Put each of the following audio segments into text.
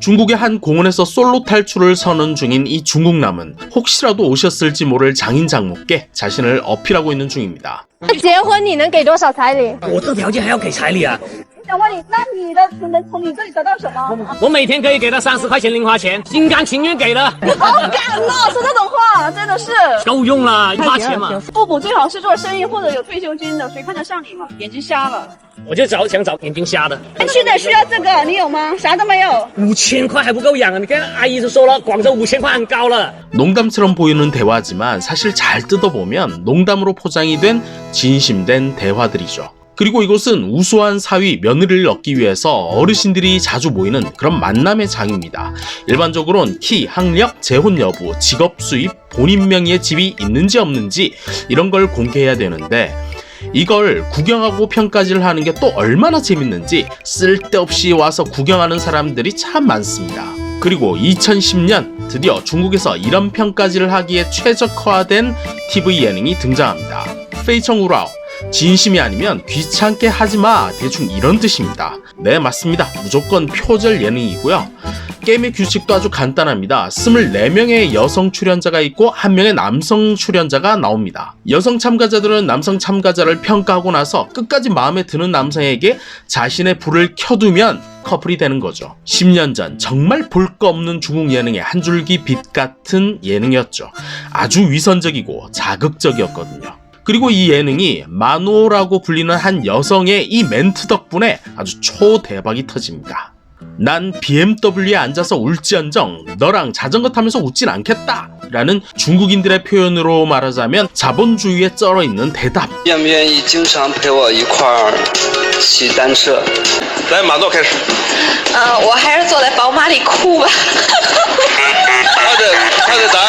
중국의 한 공원에서 솔로 탈출을 선언 중인 이 중국남은 혹시라도 오셨을지 모를 장인 장모께 자신을 어필하고 있는 중입니다. 结婚你能给多少彩礼？我这条件还要给彩礼啊！ 想问你，那你的能从你这里得到什么？我每天可以给他三十块钱零花钱，心甘情愿给的，好敢哦，说这种话真的是。够用了，花钱嘛。父母最好是做生意或者有退休金的，谁看得上你嘛？眼睛瞎了。我就找想找眼睛瞎的，现在需要这个，你有吗？啥都没有。五千块还不够养啊！你跟阿姨都说了，广州五千块很高了。 농담처럼 보이는 대화지만 사실 잘 뜯어보면 농담으로 포장이 된 진심된 대화들이죠. 그리고 이곳은 우수한 사위 며느리를 얻기 위해서 어르신들이 자주 모이는 그런 만남의 장입니다. 일반적으로는 키, 학력, 재혼 여부, 직업 수입, 본인 명의의 집이 있는지 없는지 이런 걸 공개해야 되는데 이걸 구경하고 평가지를 하는 게 또 얼마나 재밌는지 쓸데없이 와서 구경하는 사람들이 참 많습니다. 그리고 2010년 드디어 중국에서 이런 평가지를 하기에 최적화된 TV 예능이 등장합니다. 페이청 우라오. 진심이 아니면 귀찮게 하지마. 대충 이런 뜻입니다. 네, 맞습니다. 무조건 표절 예능이고요. 게임의 규칙도 아주 간단합니다. 24명의 여성 출연자가 있고 1명의 남성 출연자가 나옵니다. 여성 참가자들은 남성 참가자를 평가하고 나서 끝까지 마음에 드는 남성에게 자신의 불을 켜두면 커플이 되는 거죠. 10년 전 정말 볼 거 없는 중국 예능의 한 줄기 빛 같은 예능이었죠. 아주 위선적이고 자극적이었거든요. 그리고 이 예능이 마노라고 불리는 한 여성의 이 멘트 덕분에 아주 초대박이 터집니다. 난 BMW에 앉아서 울지언정 너랑 자전거 타면서 웃진 않겠다 라는 중국인들의 표현으로 말하자면 자본주의에 쩔어 있는 대답 愿不愿意经常陪我一块儿骑单车？来，马诺开始。呃，我还是坐在宝马里哭吧。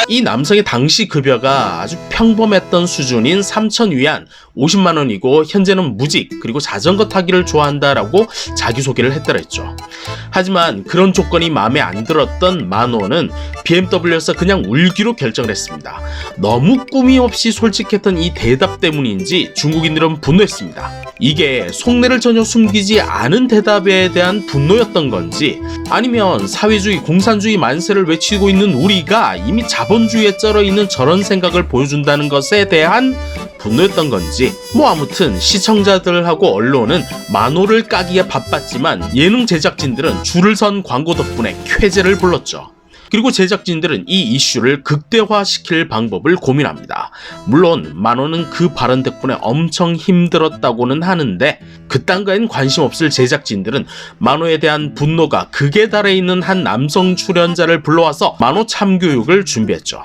이 남성의 당시 급여가 아주 평범했던 수준인 3천 위안. 50만 원이고 현재는 무직 그리고 자전거 타기를 좋아한다라고 자기소개를 했더랬죠. 하지만 그런 조건이 마음에 안 들었던 만호는 BMW에서 그냥 울기로 결정을 했습니다. 너무 꾸미 없이 솔직했던 이 대답 때문인지 중국인들은 분노했습니다. 이게 속내를 전혀 숨기지 않은 대답에 대한 분노였던 건지 아니면 사회주의 공산주의 만세를 외치고 있는 우리가 이미 자본주의에 쩔어 있는 저런 생각을 보여준다는 것에 대한 분노였던 건지 뭐 아무튼 시청자들하고 언론은 만호를 까기에 바빴지만 예능 제작진들은 줄을 선 광고 덕분에 쾌재를 불렀죠. 그리고 제작진들은 이 이슈를 극대화시킬 방법을 고민합니다. 물론 만호는 그 발언 덕분에 엄청 힘들었다고는 하는데 그딴 거엔 관심 없을 제작진들은 만호에 대한 분노가 극에 달해 있는 한 남성 출연자를 불러와서 만호 참교육을 준비했죠.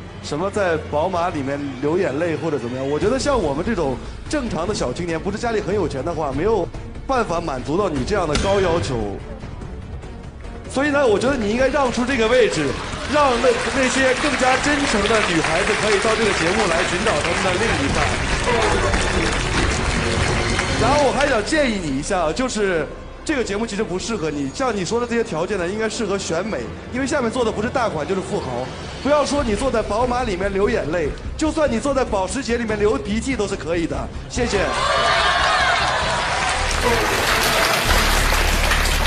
什么在宝马里面流眼泪或者怎么样，我觉得像我们这种正常的小青年，不是家里很有钱的话，没有办法满足到你这样的高要求。所以呢，我觉得你应该让出这个位置，让那那些更加真诚的女孩子可以到这个节目来寻找他们的另一半。然后我还想建议你一下，就是这个节目其实不适合你，像你说的这些条件呢，应该适合选美，因为下面坐的不是大款就是富豪。不要说你坐在宝马里面流眼泪，就算你坐在保时捷里面流鼻涕都是可以的。谢谢。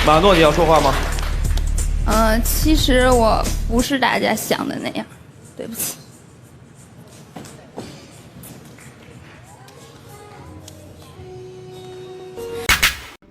马诺，你要说话吗？嗯，其实我不是大家想的那样，对不起。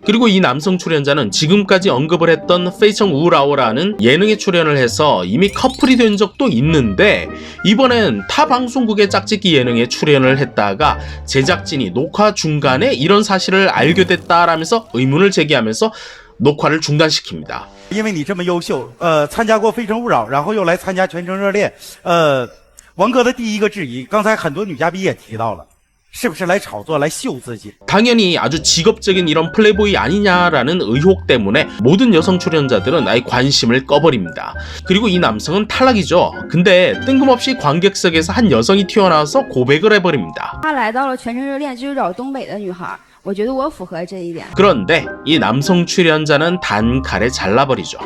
그리고 이 남성 출연자는 지금까지 언급을 했던 페이청 우라오라는 예능에 출연을 해서 이미 커플이 된 적도 있는데 이번엔 타 방송국의 짝짓기 예능에 출연을 했다가 제작진이 녹화 중간에 이런 사실을 알게 됐다라면서 의문을 제기하면서 녹화를 중단시킵니다. 因为你这么优秀，呃，参加过《非诚勿扰》，然后又来参加《全程热恋》，呃，王哥的第一个质疑，刚才很多女嘉宾也提到了， 是不是来炒作、来秀自己？ 당연히 아주 직업적인 이런 플레이보이 아니냐라는 의혹 때문에 모든 여성 출연자들은 아예 관심을 꺼버립니다. 그리고 이 남성은 탈락이죠. 근데 뜬금없이 관객석에서 한 여성이 튀어나와서 고백을 해버립니다. 他来到了全程热恋就是找东北的女孩，我觉得我符合这一点。 그런데 이 남성 출연자는 단칼에 잘라버리죠.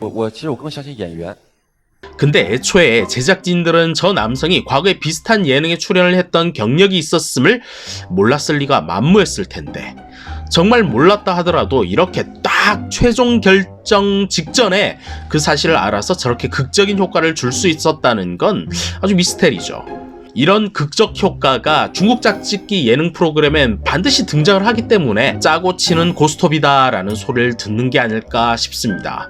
我我其实我更相信演员。 근데 애초에 제작진들은 저 남성이 과거에 비슷한 예능에 출연을 했던 경력이 있었음을 몰랐을 리가 만무했을 텐데 정말 몰랐다 하더라도 이렇게 딱 최종 결정 직전에 그 사실을 알아서 저렇게 극적인 효과를 줄 수 있었다는 건 아주 미스테리죠. 이런 극적 효과가 중국 짝짓기 예능 프로그램엔 반드시 등장을 하기 때문에 짜고 치는 고스톱이다라는 소리를 듣는 게 아닐까 싶습니다.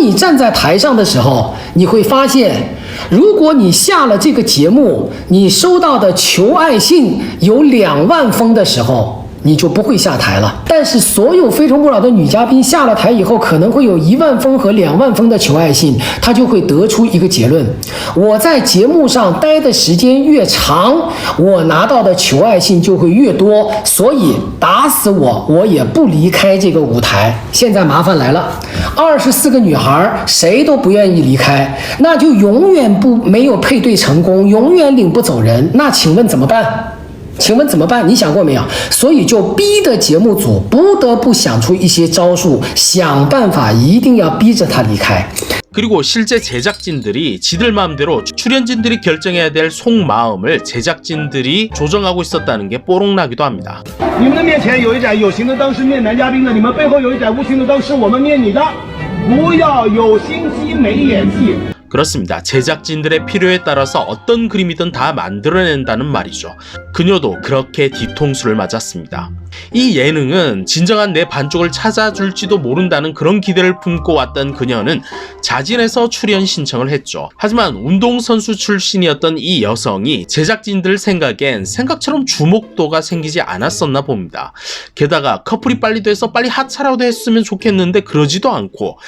你站在台上的时候，你会发现，如果你下了这个节目，你收到的求爱信有两万封的时候。你就不会下台了。但是所有非诚勿扰的女嘉宾下了台以后，可能会有一万封和两万封的求爱信，她就会得出一个结论：我在节目上待的时间越长，我拿到的求爱信就会越多，所以打死我我也不离开这个舞台。现在麻烦来了，二十四个女孩谁都不愿意离开，那就永远不没有配对成功，永远领不走人。那请问怎么办？请问怎么办？你想过没有？所以就逼得节目组不得不想出一些招数，想办法一定要逼着他离开。 그리고 실제 제작진들이 지들 마음대로 출연진들이 결정해야 될 속마음을 제작진들이 조정하고 있었다는 게 뽀록나기도 합니다. 你们的面前有一盏有形的灯是面男嘉宾的，你们背后有一盏无形的灯是我们面你的。不要有心机没演技。 그렇습니다. 제작진들의 필요에 따라서 어떤 그림이든 다 만들어낸다는 말이죠. 그녀도 그렇게 뒤통수를 맞았습니다. 이 예능은 진정한 내 반쪽을 찾아줄지도 모른다는 그런 기대를 품고 왔던 그녀는 자진해서 출연 신청을 했죠. 하지만 운동선수 출신이었던 이 여성이 제작진들 생각엔 생각처럼 주목도가 생기지 않았었나 봅니다. 게다가 커플이 빨리 돼서 빨리 하차라도 했으면 좋겠는데 그러지도 않고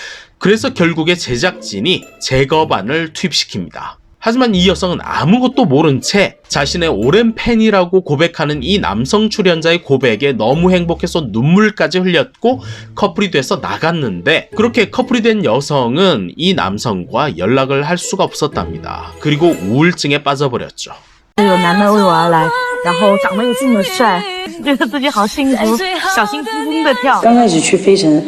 그래서 결국에 제작진이 제거반을 투입시킵니다. 하지만 이 여성은 아무것도 모른 채 자신의 오랜 팬이라고 고백하는 이 남성 출연자의 고백에 너무 행복해서 눈물까지 흘렸고 커플이 돼서 나갔는데 그렇게 커플이 된 여성은 이 남성과 연락을 할 수가 없었답니다. 그리고 우울증에 빠져버렸죠. 有男的为我而来，然后长得又这么帅，觉得自己好幸福，小心扑通的跳。刚开始去飞城，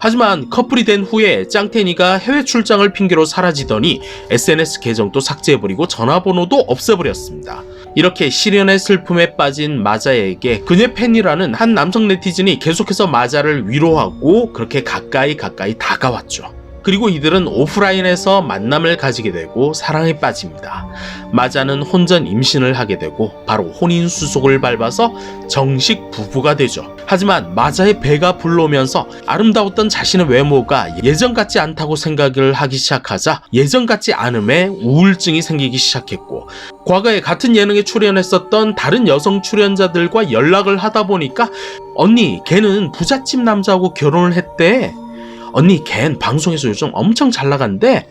하지만 커플이 된 후에 짱태니가 해외 출장을 핑계로 사라지더니 SNS 계정도 삭제해버리고 전화번호도 없애버렸습니다. 이렇게 시련의 슬픔에 빠진 마자에게 그녀의 팬이라는 한 남성 네티즌이 계속해서 마자를 위로하고 그렇게 가까이 가까이 다가왔죠. 그리고 이들은 오프라인에서 만남을 가지게 되고 사랑에 빠집니다. 마자는 혼전 임신을 하게 되고 바로 혼인 수속을 밟아서 정식 부부가 되죠. 하지만 마자의 배가 불러오면서 아름다웠던 자신의 외모가 예전 같지 않다고 생각을 하기 시작하자 예전 같지 않음에 우울증이 생기기 시작했고 과거에 같은 예능에 출연했었던 다른 여성 출연자들과 연락을 하다 보니까 언니 걔는 부잣집 남자하고 결혼을 했대. 언니 걘 방송에서 요즘 엄청 잘 나간대.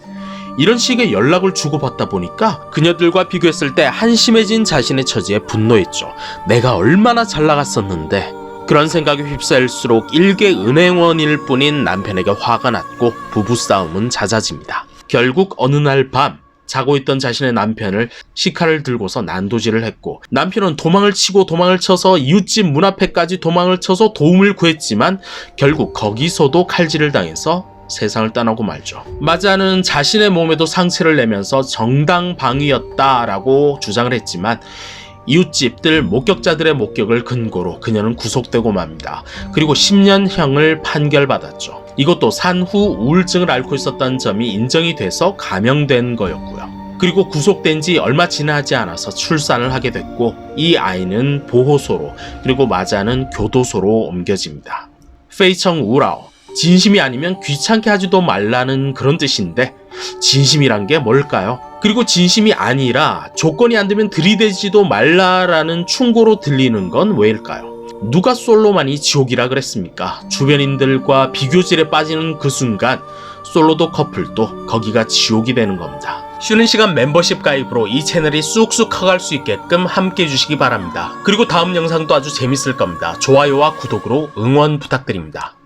이런 식의 연락을 주고받다 보니까 그녀들과 비교했을 때 한심해진 자신의 처지에 분노했죠. 내가 얼마나 잘 나갔었는데 그런 생각에 휩싸일수록 일개 은행원일 뿐인 남편에게 화가 났고 부부싸움은 잦아집니다. 결국 어느 날 밤 자고 있던 자신의 남편을 시칼을 들고서 난도질을 했고 남편은 도망을 치고 도망을 쳐서 이웃집 문 앞에까지 도망을 쳐서 도움을 구했지만 결국 거기서도 칼질을 당해서 세상을 떠나고 말죠. 마자는 자신의 몸에도 상처를 내면서 정당 방위였다라고 주장을 했지만 이웃집들 목격자들의 목격을 근거로 그녀는 구속되고 맙니다. 그리고 10년형을 판결받았죠. 이것도 산후 우울증을 앓고 있었다는 점이 인정이 돼서 감형된 거였고요. 그리고 구속된 지 얼마 지나지 않아서 출산을 하게 됐고 이 아이는 보호소로 그리고 마자는 교도소로 옮겨집니다. 페이청 우라오 진심이 아니면 귀찮게 하지도 말라는 그런 뜻인데 진심이란 게 뭘까요? 그리고 진심이 아니라 조건이 안 되면 들이대지도 말라라는 충고로 들리는 건 왜일까요? 누가 솔로만이 지옥이라 그랬습니까? 주변인들과 비교질에 빠지는 그 순간 솔로도 커플도 거기가 지옥이 되는 겁니다. 쉬는 시간 멤버십 가입으로 이 채널이 쑥쑥 커갈 수 있게끔 함께 해주시기 바랍니다. 그리고 다음 영상도 아주 재밌을 겁니다. 좋아요와 구독으로 응원 부탁드립니다.